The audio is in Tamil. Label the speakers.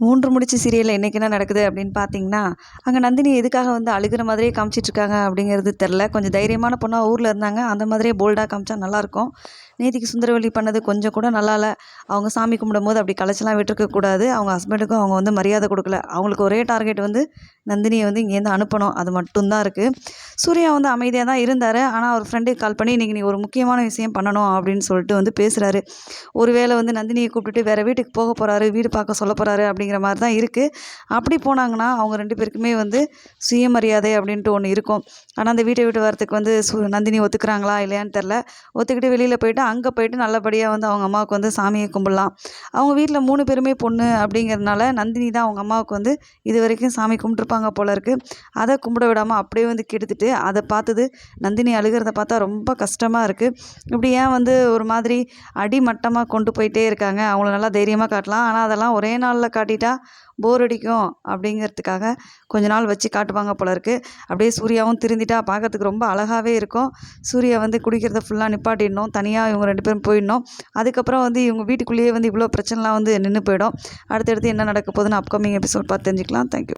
Speaker 1: மூன்று முடிச்சு சீரியலில் இன்றைக்கி என்ன நடக்குது அப்படின்னு பார்த்தீங்கன்னா அங்கே நந்தினி எதுக்காக வந்து அழுகிற மாதிரியே காமிச்சிட்ருக்காங்க அப்படிங்கிறது தெரில கொஞ்சம் தைரியமான பொண்ணாக ஊரில் இருந்தாங்க. அந்த மாதிரியே போல்டாக காமிச்சா நல்லாயிருக்கும். நேத்திக்கு சுந்தரவள்ளி பண்ணது கொஞ்சம் கூட நல்லா இல்லை அவங்க சாமி கும்பிடும்போது அப்படி கலைச்செல்லாம் விட்டுருக்கக்கூடாது. அவங்க ஹஸ்பண்டுக்கும் அவங்க வந்து மரியாதை கொடுக்கல. அவங்களுக்கு ஒரே டார்கெட் வந்து நந்தினியை வந்து இங்கேருந்து அனுப்பணும். அது மட்டும்தான் இருக்குது சூர்யா வந்து அமைதியாக தான் இருந்தார். ஆனால் அவர் ஃப்ரெண்டுக்கு கால் பண்ணி இன்றைக்கி நீ ஒரு முக்கியமான விஷயம் பண்ணணும் அப்படின்னு சொல்லிட்டு வந்து பேசுகிறாரு ஒருவேளை வந்து நந்தினியை கூப்பிட்டுட்டு வேறு வீட்டுக்கு போக போகிறாரு வீடு பார்க்க சொல்ல போகிறாரு அப்படிங்கிற மாதிரி தான் இருக்குது அப்படி போனாங்கன்னா அவங்க ரெண்டு பேருக்குமே வந்து சுயமரியாதை அப்படின்ட்டு ஒன்று இருக்கும். ஆனால் அந்த வீட்டை விட்டு வரத்துக்கு வந்து சு நந்தினி ஒத்துக்கிறாங்களா இல்லையான்னு தெரில ஒத்துக்கிட்டு வெளியில் போயிட்டு அங்கே போயிட்டு நல்லபடியாக வந்து அவங்க அம்மாவுக்கு வந்து சாமியை கும்பிட்லாம். அவங்க வீட்டில் மூணு பேருமே பொண்ணு அப்படிங்கிறதுனால நந்தினி தான் அவங்க அம்மாவுக்கு வந்து இது வரைக்கும் சாமி கும்பிடுவாங்க போல இருக்குது அதை கும்பிட விடாமல் அப்படியே வந்து கெடுத்துட்டு அதை பார்த்தது நந்தினி அழுகிறத பார்த்தா ரொம்ப கஷ்டமாக இருக்குது இப்படி ஏன் வந்து ஒரு மாதிரி அடிமட்டமாக கொண்டு போயிட்டே இருக்காங்க? அவங்கள நல்லா தைரியமாக காட்டலாம். ஆனால் அதெல்லாம் ஒரே நாளில் காட்டிட்டா போர் அடிக்கும் அப்படிங்கிறதுக்காக கொஞ்ச நாள் வச்சு காட்டுவாங்க போல இருக்குது அப்படியே சூர்யாவும் திருந்திட்டா பார்க்கறதுக்கு ரொம்ப அழகாகவே இருக்கும். சூர்யா வந்து குடிக்கிறத ஃபுல்லாக நிப்பாட்டிடணும். தனியாக இவங்க ரெண்டு பேரும் போயிடணும். அதுக்கப்புறம் வந்து இவங்க வீட்டுக்குள்ளேயே வந்து இவ்வளோ பிரச்சனைலாம் வந்து நின்று போயிடும். அடுத்தடுத்து என்ன நடக்க போகுதுன்னு அப்கமிங் எபிசோட் பார்த்து தெரிஞ்சுக்கலாம். தேங்க்யூ